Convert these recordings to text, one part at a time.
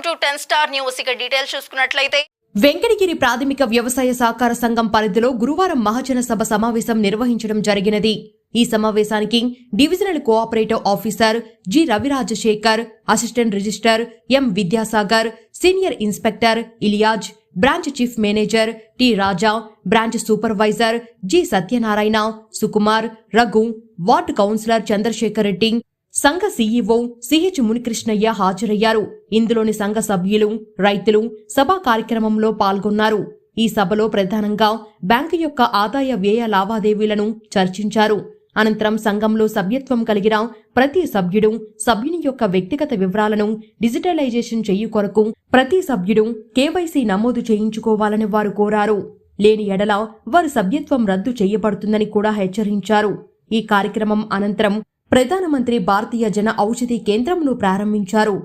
Welcome to ten star news. ఇక details చూసుకున్నట్లయితే వెంకటగిరి ప్రాథమిక వ్యవసాయ సహకార సంఘం పరిధిలో గురువారం మహాజన సభ సమావేశం నిర్వహించడం జరిగినది. ఈ సమావేశానికి divisional cooperative officer G Ravirajasekhar assistant register M Vidyasagar senior inspector Iliyaz branch chief manager T Raja branch supervisor G Satyanarayana Sukumar Raghu ward councillor Chandrasekhar Reddy సంఘ సీఈఓ సిహెచ్ మునికృష్ణయ్య హాజరయ్యారు. ఇందులోని సంఘ సభ్యులు రైతులు సభా కార్యక్రమంలో పాల్గొన్నారు. ఈ సభలో ప్రధానంగా బ్యాంకు యొక్క ఆదాయ వ్యయ లావాదేవీలను చర్చించారు. అనంతరం సంఘంలో సభ్యత్వం కలిగిన ప్రతి సభ్యుడు సభ్యుని యొక్క వ్యక్తిగత వివరాలను డిజిటలైజేషన్ చెయ్యి కొరకు ప్రతి సభ్యుడు కేవైసీ నమోదు చేయించుకోవాలని వారు కోరారు. లేని ఎడల వారి సభ్యత్వం రద్దు చేయబడుతుందని కూడా హెచ్చరించారు. ఈ కార్యక్రమం అనంతరం ప్రధానమంత్రి భారతీయ జన ఔషధి కేంద్రంను ప్రారంభించారు.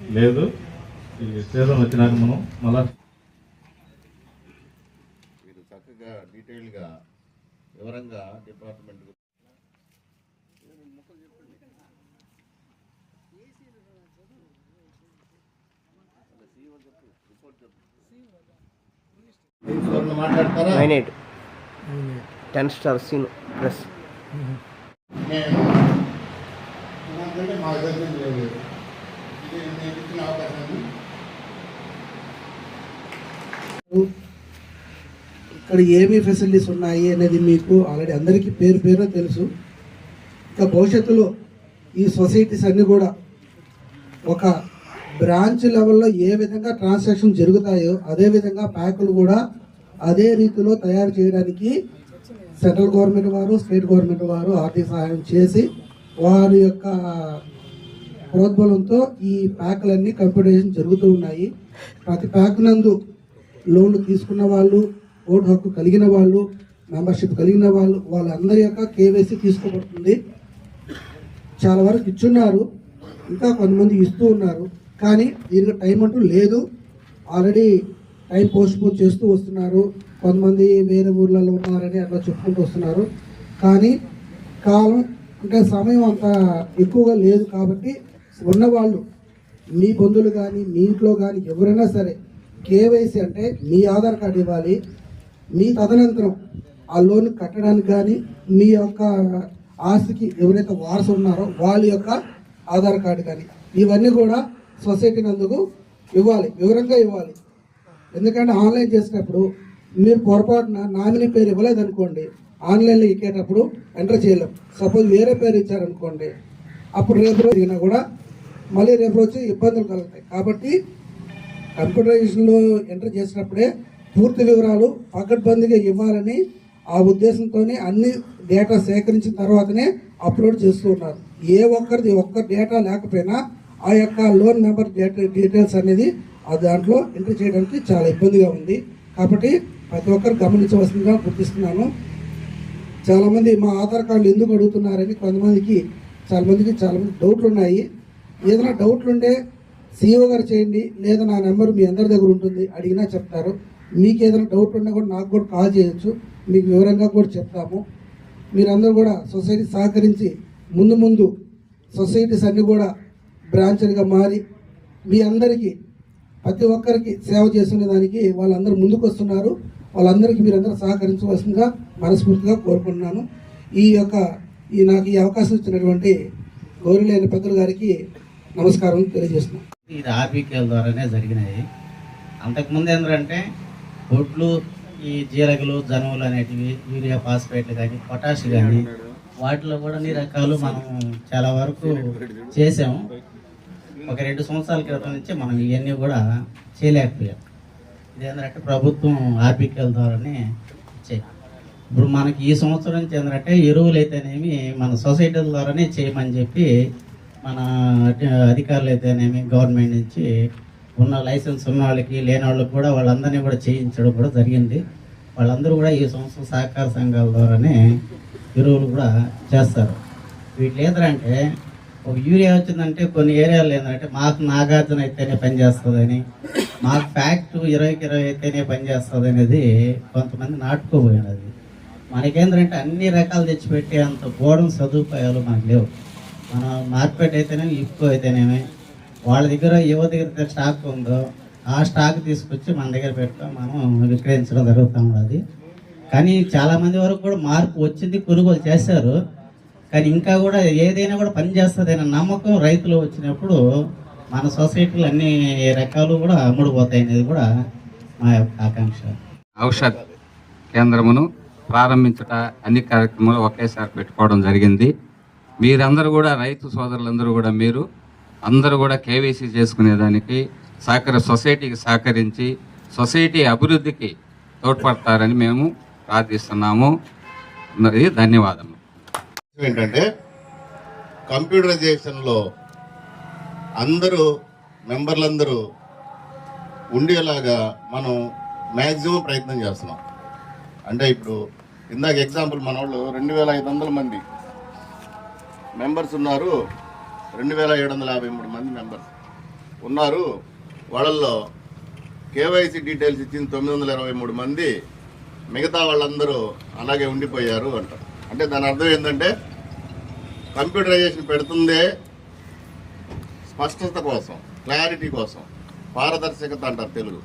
లేదు ఈ సీజన్ వచ్చినాక మనం మళ్ళా మీరు చక్కగా డీటెయిల్గా వివరంగా డిపార్ట్మెంట్ మాట్లాడతారా nine eight. Ten star scene plus. ఇక్కడ ఏమి ఫెసిలిటీస్ ఉన్నాయి అనేది మీకు ఆల్రెడీ అందరికీ పేరు పేరు తెలుసు. ఇంకా భవిష్యత్తులో ఈ సొసైటీస్ అన్నీ కూడా ఒక బ్రాంచ్ లెవెల్లో ఏ విధంగా ట్రాన్సాక్షన్ జరుగుతాయో అదే విధంగా ప్యాకులు కూడా అదే రీతిలో తయారు చేయడానికి సెంట్రల్ గవర్నమెంట్ వారు స్టేట్ గవర్నమెంట్ వారు ఆర్థిక సహాయం చేసి వారి యొక్క ప్రోద్బలంతో ఈ ప్యాకులన్నీ కంప్యూటేషన్ జరుగుతూ ఉన్నాయి. ప్రతి ప్యాక్ నందు లోన్లు తీసుకున్న వాళ్ళు ఓటు హక్కు కలిగిన వాళ్ళు మెంబర్షిప్ కలిగిన వాళ్ళు వాళ్ళందరి యొక్క కేవైసీ తీసుకోబడుతుంది. చాలా వరకు ఇచ్చున్నారు. ఇంకా కొంతమంది ఇస్తూ ఉన్నారు. కానీ దీనికి టైం అంటూ లేదు. ఆల్రెడీ టైం పోస్ట్ పోన్ చేస్తూ వస్తున్నారు. కొంతమంది వేరే ఊర్లలో ఉన్నారని అట్లా చెప్పుకుంటూ వస్తున్నారు. కానీ కాలం అంటే సమయం అంత ఎక్కువగా లేదు కాబట్టి ఉన్నవాళ్ళు మీ బంధువులు కానీ మీ ఇంట్లో కానీ ఎవరైనా సరే కేవైసీ అంటే మీ ఆధార్ కార్డు ఇవ్వాలి. మీ తదనంతరం ఆ లోన్ కట్టడానికి కానీ మీ యొక్క ఆస్తికి ఎవరైతే వారసు ఉన్నారో వాళ్ళ యొక్క ఆధార్ కార్డు కానీ ఇవన్నీ కూడా సొసైటీ నందుకు ఇవ్వాలి వివరంగా ఇవ్వాలి. ఎందుకంటే ఆన్లైన్ చేసినప్పుడు మీరు పొరపాటున నామినీ పేరు ఇవ్వలేదు అనుకోండి ఆన్లైన్లో ఎక్కేటప్పుడు ఎంటర్ చేయలేం. సపోజ్ వేరే పేరు ఇచ్చారనుకోండి అప్పుడు రేపు రోజు అయినా కూడా మళ్ళీ రేపు రోజు ఇబ్బందులు కలుగుతాయి. కాబట్టి కంప్యూటరైజేషన్లో ఎంటర్ చేసినప్పుడే పూర్తి వివరాలు పకడ్బందీగా ఇవ్వాలని ఆ ఉద్దేశంతోనే అన్ని డేటా సేకరించిన తర్వాతనే అప్లోడ్ చేస్తూ ఉన్నారు. ఏ ఒక్కరిది ఒక్క డేటా లేకపోయినా ఆ యొక్క లోన్ నెంబర్ డీటెయిల్స్ అనేది ఆ దాంట్లో ఎంటర్ చేయడానికి చాలా ఇబ్బందిగా ఉంది. కాబట్టి ప్రతి ఒక్కరు గమనించవలసిందిగా గుర్తిస్తున్నాను. చాలామంది మా ఆధార్ కార్డులు ఎందుకు అడుగుతున్నారని కొంతమందికి చాలామందికి చాలామంది డౌట్లు ఉన్నాయి ఏదైనా డౌట్లు ఉంటే సీఓ గారు చేయండి లేదా నా నెంబర్ మీ అందరి దగ్గర ఉంటుంది అడిగినా చెప్తారు. మీకు ఏదైనా డౌట్ ఉన్నా కూడా నాకు కూడా కాల్ చేయొచ్చు. మీకు వివరంగా కూడా చెప్తాము. మీరందరూ కూడా సొసైటీ సహకరించి ముందు ముందు సొసైటీస్ అన్నీ కూడా బ్రాంచ్లుగా మారి మీ అందరికీ ప్రతి ఒక్కరికి సేవ చేసుకునే దానికి వాళ్ళందరూ ముందుకు వస్తున్నారు వాళ్ళందరికీ మీరందరూ సహకరించవలసిందిగా మనస్ఫూర్తిగా కోరుకుంటున్నాను. ఈ యొక్క ఈ నాకు ఈ అవకాశం ఇచ్చినటువంటి గౌరవులైన పెద్దలు గారికి నమస్కారం తెలియజేస్తున్నాను. ఇది ఆర్బీకేల ద్వారానే జరిగినాయి. అంతకుముందు ఏంటంటే ఒడ్లు ఈ జీలగలు జనువులు అనేటివి యూరియా ఫాస్ఫేట్లు కానీ పొటాష్ కానీ వాటిలో కూడా అన్ని రకాలు మనం చాలా వరకు చేసాము ఒక రెండు సంవత్సరాల క్రితం నుంచి మనం ఇవన్నీ కూడా చేయలేకపోయాం. ఇది ఏంటంటే ప్రభుత్వం ఆర్బీకేల ద్వారానే ఇచ్చాయి ఇప్పుడు మనకి ఈ సంవత్సరం నుంచి ఏంటంటే ఎరువులు అయితేనేమి మన సొసైటీల ద్వారానే చేయమని చెప్పి మన అధికారులు అయితేనేమి గవర్నమెంట్ నుంచి ఉన్న లైసెన్స్ ఉన్న వాళ్ళకి లేని వాళ్ళకి కూడా వాళ్ళందరినీ కూడా చేయించడం కూడా జరిగింది. వాళ్ళందరూ కూడా ఈ సంవత్సరం సహకార సంఘాల ద్వారానే ఎరువులు కూడా చేస్తారు. వీటి ఏంటంటే ఒక యూరియా వచ్చిందంటే కొన్ని ఏరియాలు ఏంటంటే మాకు నాగార్జున అయితేనే పనిచేస్తుందని మాకు ఫ్యాక్ట్ ఇరవైకి ఇరవై అయితేనే పనిచేస్తుంది అనేది కొంతమంది నాటుకోబోయినది. మనకేంటంటే అన్ని రకాలు తెచ్చిపెట్టే అంత బోర్డం సదుపాయాలు మనకు లేవు. మన మార్కెట్ అయితేనేమి ఇఫ్కో అయితేనేమి వాళ్ళ దగ్గర యువ దగ్గర స్టాక్ ఉందో ఆ స్టాక్ తీసుకొచ్చి మన దగ్గర పెట్టుకొని మనం విక్రయించడం జరుగుతూ అది కానీ చాలామంది వరకు కూడా మార్పు వచ్చింది కొనుగోలు చేశారు. కానీ ఇంకా కూడా ఏదైనా కూడా పనిచేస్తుందనే నమ్మకం రైతులు వచ్చినప్పుడు మన సొసైటీలో అన్ని రకాలు కూడా అమ్ముడుపోతాయి అనేది కూడా మా యొక్క ఆకాంక్ష. ఔషధ కేంద్రమును ప్రారంభించుట అన్ని కార్యక్రమాలు ఒకేసారి పెట్టుకోవడం జరిగింది. మీరందరూ కూడా రైతు సోదరులందరూ కూడా మీరు అందరూ కూడా కేవైసీ చేసుకునేదానికి సహకార సొసైటీకి సహకరించి సొసైటీ అభివృద్ధికి తోడ్పడతారని మేము ప్రార్థిస్తున్నాము. ధన్యవాదములు. ఏంటంటే కంప్యూటరైజేషన్లో అందరూ మెంబర్లందరూ ఉండేలాగా మనం మ్యాక్సిమం ప్రయత్నం చేస్తున్నాం. అంటే ఇప్పుడు ఇందాక ఎగ్జాంపుల్ మన వాళ్ళు రెండు వేల ఐదు వందల మంది మెంబర్స్ ఉన్నారు రెండు వేల ఏడు వందల యాభై మూడు మంది మెంబర్స్ ఉన్నారు. వాళ్ళల్లో కేవైసీ డీటెయిల్స్ ఇచ్చిన తొమ్మిది వందల ఇరవై మూడు మంది మిగతా వాళ్ళందరూ అలాగే ఉండిపోయారు అంటారు. అంటే దాని అర్థం ఏంటంటే కంప్యూటరైజేషన్ పెడుతుందే స్పష్టత కోసం క్లారిటీ కోసం. పారదర్శకత అంటారు తెలుగు.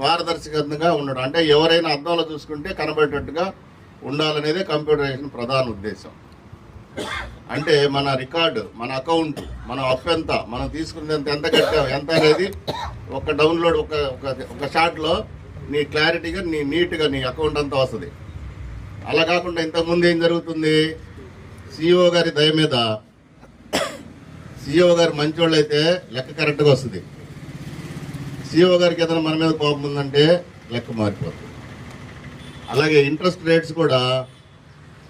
పారదర్శకంగా ఉండడం. అంటే ఎవరైనా అర్థంలో చూసుకుంటే కనబడేటట్టుగా ఉండాలనేదే కంప్యూటరైజేషన్ ప్రధాన ఉద్దేశం. అంటే మన రికార్డు మన అకౌంట్ మన అప్ ఎంత మనం తీసుకునేంత ఎంత కట్టాం ఎంత అనేది ఒక డౌన్లోడ్ ఒక ఒక ఒక షాట్లో నీ క్లారిటీగా నీ నీట్గా నీ అకౌంట్ అంతా వస్తుంది. అలా కాకుండా ఇంతకుముందు ఏం జరుగుతుంది? సిఇఓ గారి దయ మీద సిఇఓ గారు మంచోళ్ళు అయితే లెక్క కరెక్ట్గా వస్తుంది. సిఇఓ గారికి ఏదైనా మన మీద కోపం ఉందంటే లెక్క మారిపోతుంది. అలాగే ఇంట్రెస్ట్ రేట్స్ కూడా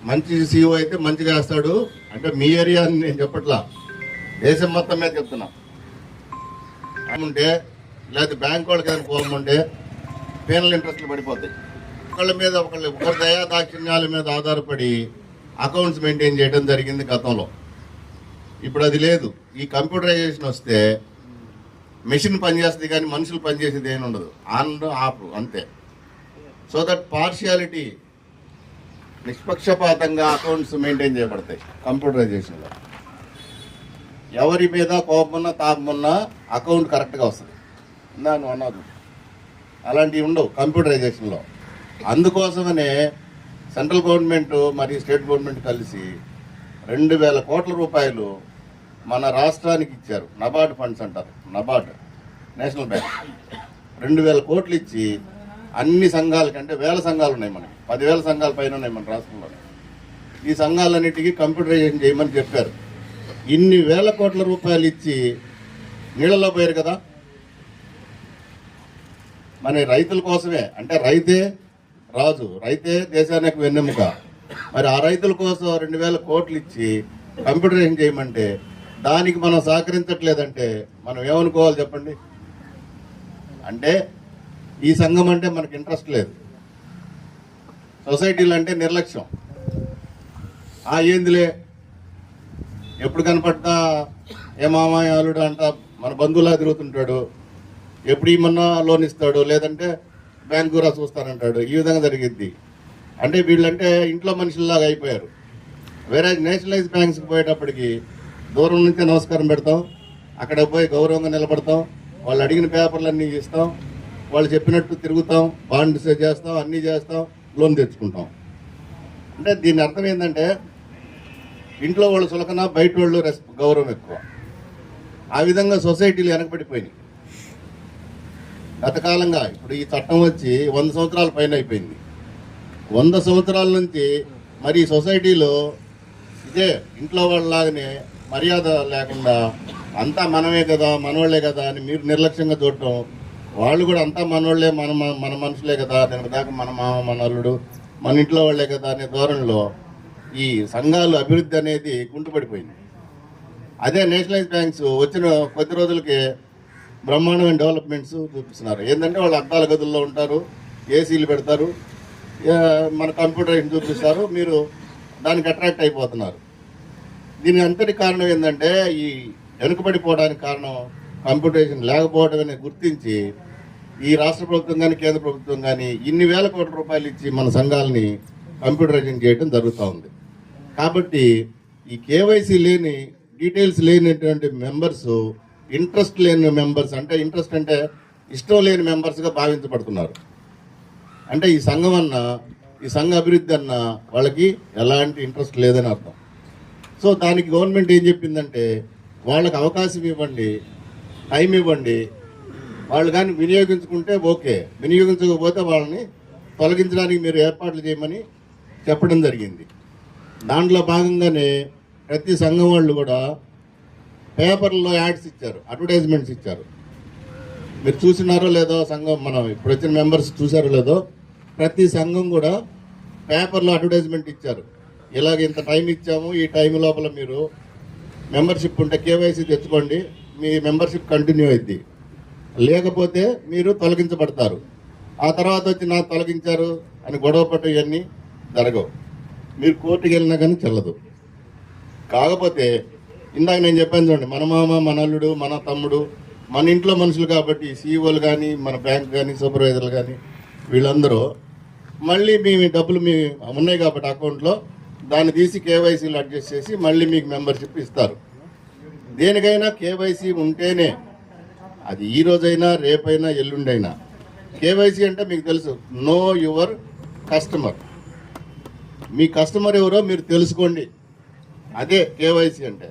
మంచి సిఇఓ అయితే మంచిగా వేస్తాడు. అంటే మీ ఏరియా అని నేను చెప్పట్లా. దేశం మొత్తం మీద చెప్తున్నా. ఉంటే లేకపోతే బ్యాంక్ వాళ్ళకి ఏదైనా కోపం ఉంటే పీనల్ ఇంట్రెస్ట్లు పడిపోతాయి. ఒకళ్ళ మీద ఒకళ్ళు ఒకరి దయా దాక్షిణ్యాల మీద ఆధారపడి అకౌంట్స్ మెయింటైన్ చేయడం జరిగింది గతంలో. ఇప్పుడు అది లేదు. ఈ కంప్యూటరైజేషన్ వస్తే మెషిన్ పనిచేస్తుంది కానీ మనుషులు పనిచేసేది ఏమి ఉండదు. ఆన్ ఆఫ్ అంతే. సో దట్ పార్షియాలిటీ నిష్పక్షపాతంగా అకౌంట్స్ మెయింటైన్ చేయబడతాయి కంప్యూటరైజేషన్లో. ఎవరి మీద కోపమున్నా తాపమున్నా అకౌంట్ కరెక్ట్గా వస్తుంది. ఇందాను అన్నది అలాంటివి ఉండవు కంప్యూటరైజేషన్లో. అందుకోసమనే సెంట్రల్ గవర్నమెంట్ మరియు స్టేట్ గవర్నమెంట్ కలిసి రెండు వేల కోట్ల రూపాయలు మన రాష్ట్రానికి ఇచ్చారు. నబార్డ్ ఫండ్స్ అంటారు. NABARD national bank. రెండు వేల కోట్లు ఇచ్చి అన్ని సంఘాలకంటే వేల సంఘాలు ఉన్నాయి మనకి. పదివేల సంఘాల పైన ఉన్నాయి మన రాష్ట్రంలో ఈ సంఘాలన్నిటికీ కంప్యూటరైజేషన్ చేయమని చెప్పారు. ఇన్ని వేల కోట్ల రూపాయలు ఇచ్చి నీళ్ళలో పోయారు కదా? మన రైతుల కోసమే. అంటే రైతే రాజు రైతే దేశానికి వెన్నెముక. మరి ఆ రైతుల కోసం రెండు వేల కోట్లు ఇచ్చి కంప్యూటరైజేషన్ చేయమంటే దానికి మనం సహకరించట్లేదంటే మనం ఏమనుకోవాలి చెప్పండి? అంటే ఈ సంఘం అంటే మనకి ఇంట్రెస్ట్ లేదు. సొసైటీలు అంటే నిర్లక్ష్యం. ఆ ఏందిలే? ఎప్పుడు కనపడ్డా ఏ మామయ్య అల్లుడు అంట మన బంధువులా తిరుగుతుంటాడు. ఎప్పుడు ఏమన్నా లోన్ ఇస్తాడు? లేదంటే బ్యాంకు రా చూస్తానంటాడు. ఈ విధంగా జరిగింది. అంటే వీళ్ళంటే ఇంట్లో మనుషుల్లాగా అయిపోయారు. వేరే నేషనలైజ్ బ్యాంక్స్కి పోయేటప్పటికి దూరం నుంచే నమస్కారం పెడతాం. అక్కడ పోయి గౌరవంగా నిలబడతాం. వాళ్ళు అడిగిన పేపర్లన్నీ ఇస్తాం. వాళ్ళు చెప్పినట్టు తిరుగుతాం. బాండ్స్ చేస్తాం అన్నీ చేస్తాం లోన్ తెచ్చుకుంటాం. అంటే దీని అర్థం ఏంటంటే ఇంట్లో వాళ్ళు సులకన బయట వాళ్ళు గౌరవం ఎక్కువ. ఆ విధంగా సొసైటీలు వెనకబడిపోయినాయి. గతకాలంగా ఇప్పుడు ఈ చట్టం వచ్చి వంద సంవత్సరాల పైన అయిపోయింది. వంద సంవత్సరాల నుంచి మరి ఈ సొసైటీలో ఇదే ఇంట్లో వాళ్ళలాగానే మర్యాద లేకుండా అంతా మనమే కదా మనవాళ్ళే కదా అని మీరు నిర్లక్ష్యంగా చూడటం వాళ్ళు కూడా అంతా మనోళ్ళే మన మన- మన మనుషులే కదా నేను దాకా మన మామ మన అల్లుడు మన ఇంట్లో వాళ్ళే కదా అనే ధోరణిలో ఈ సంఘాలు అభివృద్ధి అనేది కుంటుపడిపోయింది అదే నేషనలైజ్ బ్యాంక్స్ వచ్చిన కొద్ది రోజులకి బ్రహ్మాండమైన డెవలప్మెంట్స్ చూపిస్తున్నారు. ఏంటంటే వాళ్ళు అద్దాల గదుల్లో ఉంటారు ఏసీలు పెడతారు మన కంప్యూటర్ చూపిస్తారు మీరు దానికి అట్రాక్ట్ అయిపోతున్నారు. దీని అంతటి కారణం ఏంటంటే ఈ వెనుకబడిపోవడానికి కారణం కంప్యూటరేషన్ లేకపోవడమని గుర్తించి ఈ రాష్ట్ర ప్రభుత్వం కానీ కేంద్ర ప్రభుత్వం కానీ ఇన్ని వేల కోట్ల రూపాయలు ఇచ్చి మన సంఘాలని కంప్యూటరైజింగ్ చేయడం జరుగుతూ ఉంది. కాబట్టి ఈ కేవైసీ లేని డీటెయిల్స్ లేనటువంటి మెంబర్స్ ఇంట్రెస్ట్ లేని మెంబర్స్ అంటే ఇంట్రెస్ట్ అంటే ఇష్టం లేని మెంబర్స్గా భావించబడుతున్నారు. అంటే ఈ సంఘం అన్న ఈ సంఘ అభివృద్ధి అన్న వాళ్ళకి ఎలాంటి ఇంట్రెస్ట్ లేదని అర్థం. సో దానికి గవర్నమెంట్ ఏం చెప్పిందంటే వాళ్ళకి అవకాశం ఇవ్వండి టైం ఇవ్వండి వాళ్ళు కానీ వినియోగించుకుంటే ఓకే. వినియోగించకపోతే వాళ్ళని తొలగించడానికి మీరు ఏర్పాట్లు చేయమని చెప్పడం జరిగింది. దాంట్లో భాగంగానే ప్రతి సంఘం వాళ్ళు కూడా పేపర్లో యాడ్స్ ఇచ్చారు అడ్వర్టైజ్మెంట్స్ ఇచ్చారు. మీరు చూసినారో లేదో సంఘం మనం ఇప్పుడు వచ్చిన మెంబర్స్ చూసారో లేదో ప్రతి సంఘం కూడా పేపర్లో అడ్వర్టైజ్మెంట్ ఇచ్చారు. ఇలాగ ఇంత టైం ఇచ్చాము ఈ టైం లోపల మీరు మెంబర్షిప్ ఉంటే కేవైసీ తెచ్చుకోండి మీ మెంబర్షిప్ కంటిన్యూ అయింది లేకపోతే మీరు తొలగించబడతారు. ఆ తర్వాత వచ్చి నాకు తొలగించారు అని గొడవ పట్టు ఇవన్నీ జరగవు. మీరు కోర్టుకి వెళ్ళినా కానీ చెల్లదు. కాకపోతే ఇందాక నేను చెప్పాను చూడండి మన మామ మన అల్లుడు మన తమ్ముడు మన ఇంట్లో మనుషులు కాబట్టి సీఈఓలు కానీ మన బ్యాంక్ కానీ సూపర్వైజర్లు కానీ వీళ్ళందరూ మళ్ళీ మీ డబ్బులు మీ ఉన్నాయి కాబట్టి అకౌంట్లో దాన్ని తీసి కేవైసీలు అడ్జస్ట్ చేసి మళ్ళీ మీకు మెంబర్షిప్ ఇస్తారు. దేనికైనా కేవైసీ ఉంటేనే అది ఈ రోజైనా రేపైనా ఎల్లుండైనా. కేవైసీ అంటే మీకు తెలుసు నో యువర్ కస్టమర్. మీ కస్టమర్ ఎవరో మీరు తెలుసుకోండి. అదే కేవైసీ అంటే.